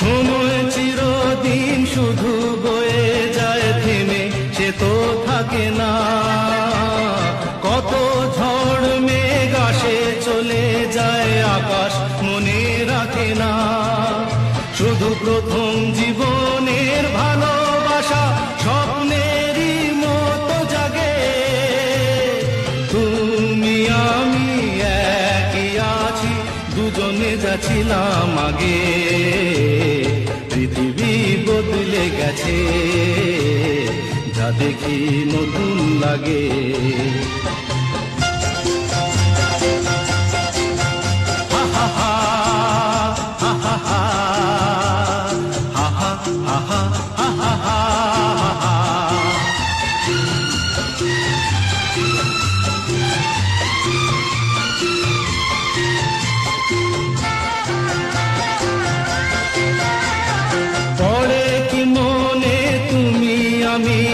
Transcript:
সময় চিরদিন শুধু বয়ে যায় থেমে, সে তো থাকে না। কত ঝড় মেঘ আসে, চলে যায় আকাশ, মনে রাখে না। শুধু প্রথম জীবনের ভালোবাসা, স্বপ্নেরই মতো জাগে। তুমি, আমি একই আছি, দুজনে যাচ্ছিলাম আগে। গেছে যা দেখি নতুন লাগে হা হা হা, হা হা হা, আমি